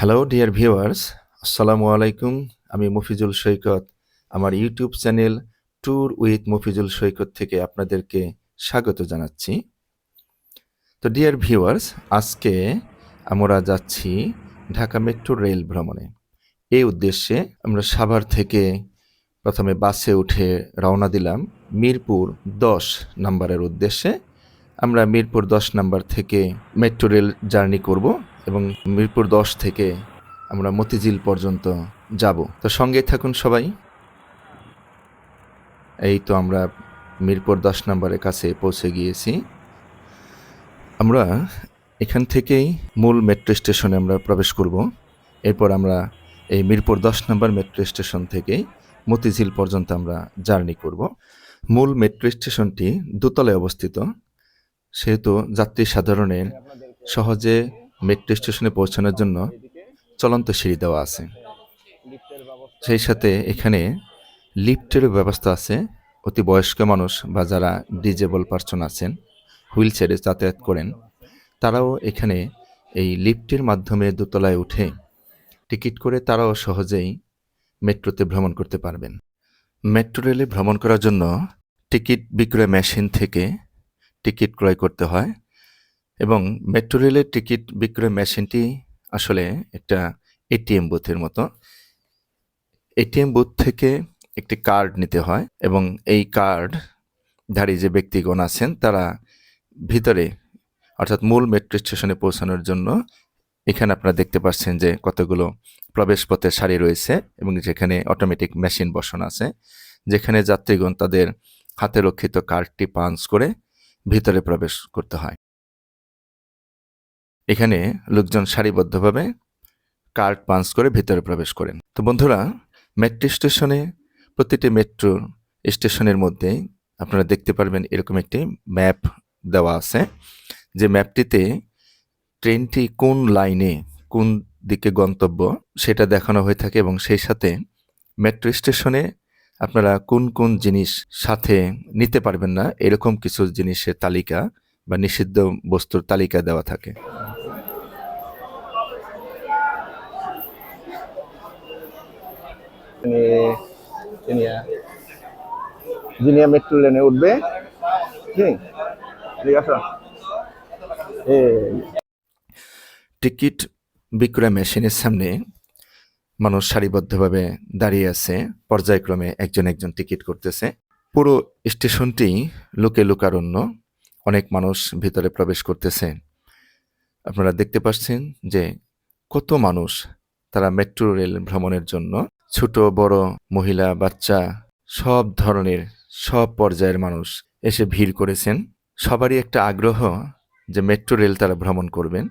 Hello dear viewers আসসালামু আলাইকুম আমি মফিজুল সৈকত। আমার YouTube channel tour with Mofizul Saikat থেকে আপনাদেরকে স্বাগত জানাচ্ছি। তো ডিয়ার ভিউয়ার্স আজকে আমরা যাচ্ছি ঢাকা মেট্রো রেল ভ্রমণে। এই উদ্দেশ্যে আমরা সাভার থেকে প্রথমে বাসে উঠে রওনা দিলাম মিরপুর দশ নাম্বারের উদ্দেশ্যে। আমরা মিরপুর দশ নাম্বার থেকে মেট্রো রেল জার্নি করব। এবং মিরপুর দশ থেকে আমরা মতিঝিল পর্যন্ত যাব। তো সঙ্গে থাকুন সবাই। এই তো আমরা মিরপুর দশ নম্বরের কাছে পৌঁছে গিয়েছি। আমরা এখান থেকেই মূল মেট্রো স্টেশনে আমরা প্রবেশ করব। এরপর আমরা এই মিরপুর দশ নম্বর মেট্রো স্টেশন থেকেই মতিঝিল পর্যন্ত আমরা জার্নি করব। মূল মেট্রো স্টেশনটি দোতলায় অবস্থিত। সেহেতু যাত্রী সাধারণের সহজে মেট্রো স্টেশনে পৌঁছানোর জন্য চলন্ত সিঁড়ি দেওয়া আছে। সেই সাথে এখানে লিফটেরও ব্যবস্থা আছে। অতি বয়স্ক মানুষ বা যারা ডিজেবল পার্সন আছেন হুইল চেয়ারে যাতায়াত করেন, তারাও এখানে এই লিফটের মাধ্যমে দোতলায় উঠে টিকিট করে তারাও সহজেই মেট্রোতে ভ্রমণ করতে পারবেন। মেট্রো রেলে ভ্রমণ করার জন্য টিকিট বিক্রয় মেশিন থেকে টিকিট ক্রয় করতে হয়। এবং মেট্রো রেলের টিকিট বিক্রয় মেশিনটি আসলে একটা এটিএম বুথের মতো। এটিএম বুথ থেকে একটি কার্ড নিতে হয় এবং এই কার্ড ধারী যে ব্যক্তিগণ আছেন, তারা ভিতরে অর্থাৎ মূল মেট্রো স্টেশনে পৌঁছানোর জন্য এখানে আপনারা দেখতে পাচ্ছেন যে কতগুলো প্রবেশপথের সারি রয়েছে এবং যেখানে অটোমেটিক মেশিন বসানো আছে, যেখানে যাত্রীগণ তাদের হাতে রক্ষিত কার্ডটি পাঞ্চ করে ভিতরে প্রবেশ করতে হয়। এখানে লোকজন সারিবদ্ধভাবে কার্ড পাঞ্চ করে ভেতরে প্রবেশ করেন। তো বন্ধুরা, মেট্রো স্টেশনে, প্রতিটি মেট্রো স্টেশনের মধ্যে আপনারা দেখতে পারবেন এরকম একটি ম্যাপ দেওয়া আছে, যে ম্যাপটিতে ট্রেনটি কোন লাইনে কোন দিকে গন্তব্য সেটা দেখানো হয়ে থাকে এবং সেই সাথে মেট্রো স্টেশনে আপনারা কোন কোন জিনিস সাথে নিতে পারবেন না, এরকম কিছু জিনিসের তালিকা বা নিষিদ্ধ বস্তুর তালিকা দেওয়া থাকে। জিনিয়া মেট্রো লেনে উঠবে ঠিক আছে? টিকিট বিক্রয় মেশিনের সামনে মানুষ সারিবদ্ধভাবে দাঁড়িয়ে আছে। পর্যায়ক্রমে একজন একজন টিকিট করতেছে। পুরো স্টেশনটি লোকে লোকারণ্য। অনেক মানুষ ভিতরে প্রবেশ করতেছে। আপনারা দেখতে পাচ্ছেন যে কত মানুষ তারা মেট্রো রেল ভ্রমণের জন্য ছোট, বড়, মহিলা, বাচ্চা, সব ধরনের, সব পর্যায়ের মানুষ এসে ভিড় করেছেন। সবারই একটা আগ্রহ যে মেট্রো রেল তারা ভ্রমণ করবেন।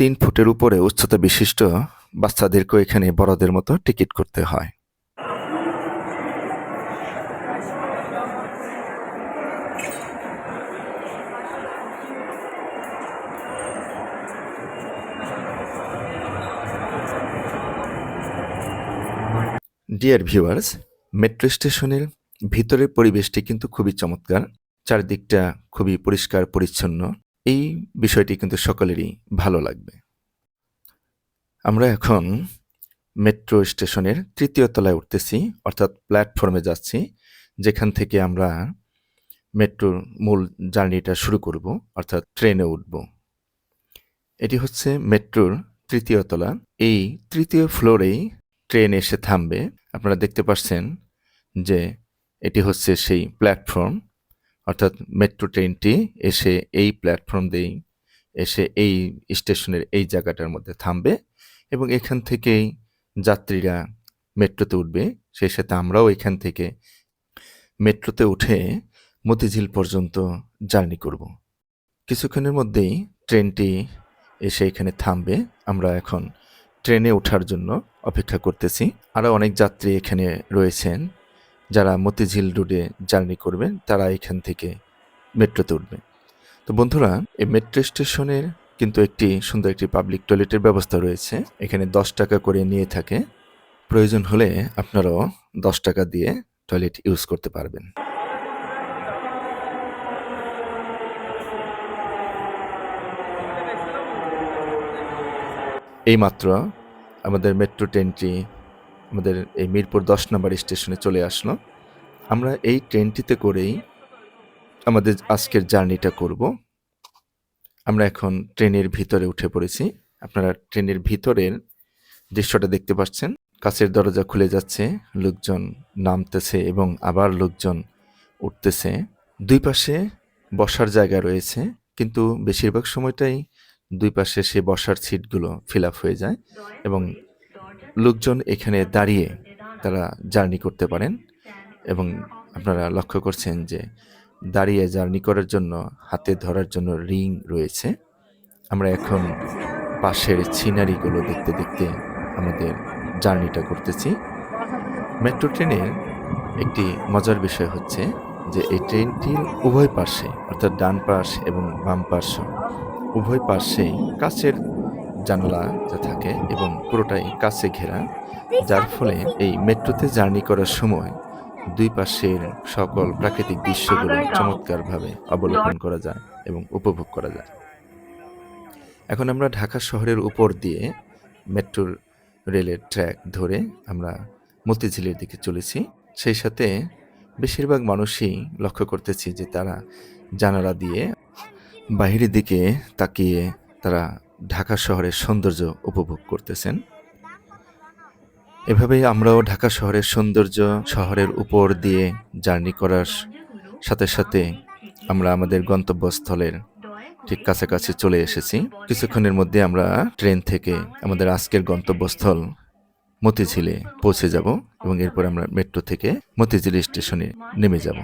তিন ফুটের উপরে উচ্চতা বিশিষ্ট বাচ্চাদেরকেও এখানে বড়দের মতো টিকিট করতে হয়। ডিয়ার ভিউয়ার্স মেট্রো স্টেশনের ভিতরের পরিবেশটি কিন্তু খুবই চমৎকার, চারদিকটা খুবই পরিষ্কার, পরিচ্ছন্ন। এই বিষয়টি কিন্তু সকলেরই ভালো লাগবে। আমরা এখন মেট্রো স্টেশনের তৃতীয় তলায় উঠতেছি, অর্থাৎ প্ল্যাটফর্মে যাচ্ছি, যেখান থেকে আমরা মেট্রোর মূল জার্নিটা শুরু করব, অর্থাৎ ট্রেনে উঠব। এটি হচ্ছে মেট্রোর তৃতীয় তলা। এই তৃতীয় ফ্লোরেই ট্রেন এসে থামবে। আপনারা দেখতে পাচ্ছেন যে এটি হচ্ছে সেই প্ল্যাটফর্ম। অর্থাৎ মেট্রো ট্রেনটি এসে এই প্ল্যাটফর্ম দিয়েই এসে এই স্টেশনের এই জায়গাটার মধ্যে থামবে এবং এখান থেকেই যাত্রীরা মেট্রোতে উঠবে। সেই সাথে আমরাও এখান থেকে মেট্রোতে উঠে মতিঝিল পর্যন্ত জার্নি করব। কিছুক্ষণের মধ্যেই ট্রেনটি এসে এখানে থামবে। আমরা এখন ট্রেনে ওঠার জন্য অপেক্ষা করতেছি। আরও অনেক যাত্রী এখানে রয়েছেন। যারা মতিঝিল রোডে জার্নি করবেন, তারা এখান থেকে মেট্রোতে উঠবে। তো বন্ধুরা, এই মেট্রো স্টেশনের কিন্তু একটি সুন্দর একটি পাবলিক টয়লেটের ব্যবস্থা রয়েছে। এখানে দশ টাকা করে নিয়ে থাকে। প্রয়োজন হলে আপনারাও দশ টাকা দিয়ে টয়লেট ইউজ করতে পারবেন। এইমাত্র আমাদের মেট্রো ট্রেনটি আমাদের এই মিরপুর দশ নম্বর স্টেশনে চলে আসলো। আমরা এই ট্রেনটিতে করেই আমাদের আজকের জার্নিটা করব। আমরা এখন ট্রেনের ভিতরে উঠে পড়েছি। আপনারা ট্রেনের ভিতরের দৃশ্যটা দেখতে পাচ্ছেন। কাছের দরজা খুলে যাচ্ছে, লোকজন নামতেছে এবং আবার লোকজন উঠতেছে। দুই পাশে বসার জায়গা রয়েছে, কিন্তু বেশিরভাগ সময়টাই দুই পাশে সে বসার সিটগুলো ফিল হয়ে যায় এবং লোকজন এখানে দাঁড়িয়ে তারা জার্নি করতে পারেন এবং আপনারা লক্ষ্য করছেন যে দাঁড়িয়ে জার্নি করার জন্য, হাতে ধরার জন্য রিং রয়েছে। আমরা এখন পাশের সিনারিগুলো দেখতে দেখতে আমাদের জার্নিটা করতেছি। মেট্রো ট্রেনের একটি মজার বিষয় হচ্ছে যে এই ট্রেনটির উভয় পাশে অর্থাৎ ডান পাশ এবং বাম পাশ উভয় পাশেই কাচের জানালা থাকে এবং পুরোটাই কাছে ঘেরা, যার ফলে এই মেট্রোতে জার্নি করার সময় দুই পাশের সকল প্রাকৃতিক দৃশ্যগুলো চমৎকারভাবে অবলোকন করা যায় এবং উপভোগ করা যায়। এখন আমরা ঢাকা শহরের উপর দিয়ে মেট্রো রেলের ট্র্যাক ধরে আমরা মতিঝিলের দিকে চলেছি। সেই সাথে বেশিরভাগ মানুষই লক্ষ্য করতেছি যে তারা জানালা দিয়ে বাহিরের দিকে তাকিয়ে তারা ঢাকা শহরের সৌন্দর্য উপভোগ করতেছেন। এভাবে আমরাও ঢাকা শহরের সৌন্দর্য শহরের উপর দিয়ে জার্নি করার সাথে সাথে আমরা আমাদের গন্তব্যস্থলের ঠিক কাছাকাছি চলে এসেছি। কিছুক্ষণের মধ্যে আমরা ট্রেন থেকে আমাদের আজকের গন্তব্যস্থল মতিঝিলে পৌঁছে যাব এবং এরপর আমরা মেট্রো থেকে মতিঝিল স্টেশনে নেমে যাব।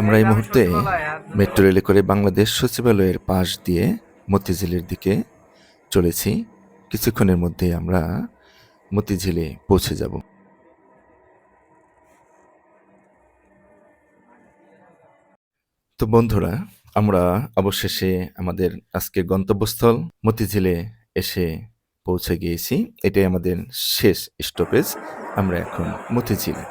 আমরা এই মুহূর্তে মেট্রো রেলে করে বাংলাদেশ সচিবালয়ের পাশ দিয়ে মতিঝিলের দিকে চলেছি। কিছুক্ষণের মধ্যে আমরা মতিঝিলে পৌঁছে যাব। তো বন্ধুরা, আমরা অবশেষে আমাদের আজকের গন্তব্যস্থল মতিঝিলে এসে পৌঁছে গিয়েছি। এটাই আমাদের শেষ স্টপেজ আমরা এখন মতিঝিলে।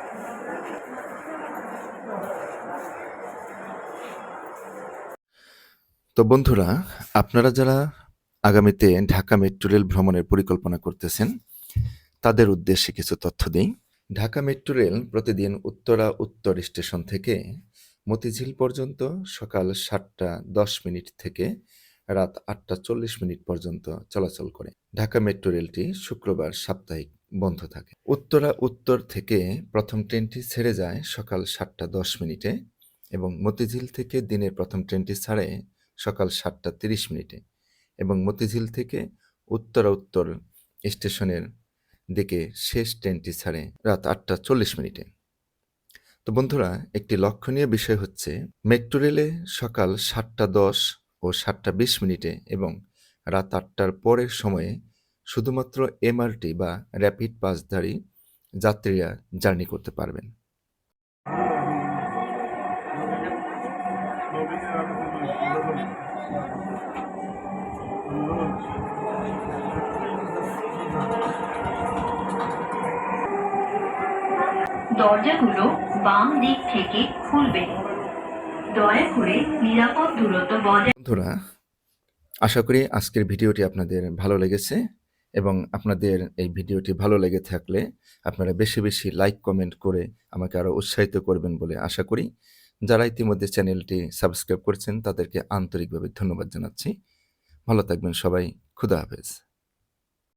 তো বন্ধুরা, আপনারা যারা আগামীতে ঢাকা মেট্রো রেল ভ্রমণের পরিকল্পনা করতেছেন, তাদের উদ্দেশ্যে কিছু তথ্য দিই। ঢাকা মেট্রো রেল প্রতিদিন উত্তরা উত্তর স্টেশন থেকে মতিঝিল পর্যন্ত সকাল সাতটা দশ মিনিট থেকে রাত আটটা চল্লিশ মিনিট পর্যন্ত চলাচল করে। ঢাকা মেট্রো রেলটি শুক্রবার সাপ্তাহিক বন্ধ থাকে। উত্তরা উত্তর থেকে প্রথম ট্রেনটি ছেড়ে যায় সকাল সাতটা দশ মিনিটে এবং মতিঝিল থেকে দিনের প্রথম ট্রেনটি ছাড়ে সকাল সাতটা তিরিশ মিনিটে এবং মতিঝিল থেকে উত্তরা উত্তর স্টেশনের দিকে শেষ ট্রেনটি ছাড়ে রাত আটটা চল্লিশ মিনিটে। তো বন্ধুরা, একটি লক্ষণীয় বিষয় হচ্ছে, মেট্রো রেলে সকাল সাতটা দশ ও সাতটা বিশ মিনিটে এবং রাত আটটার পরের সময়ে শুধুমাত্র এমআরটি বা র্যাপিড পাসধারী যাত্রীরা জার্নি করতে পারবেন। দরজাগুলো বাম দিক থেকে খুলবে। বন্ধুরা, আশা করি আজকের ভিডিওটি আপনাদের ভালো লেগেছে এবং আপনাদের এই ভিডিওটি ভালো লেগে থাকলে আপনারা বেশি বেশি লাইক কমেন্ট করে আমাকে আরও উৎসাহিত করবেন বলে আশা করি। যারা ইতিমধ্যে চ্যানেলটি সাবস্ক্রাইব করেছেন, তাদেরকে আন্তরিকভাবে ধন্যবাদ জানাচ্ছি। ভালো থাকবেন সবাই। খুদা হাফেজ।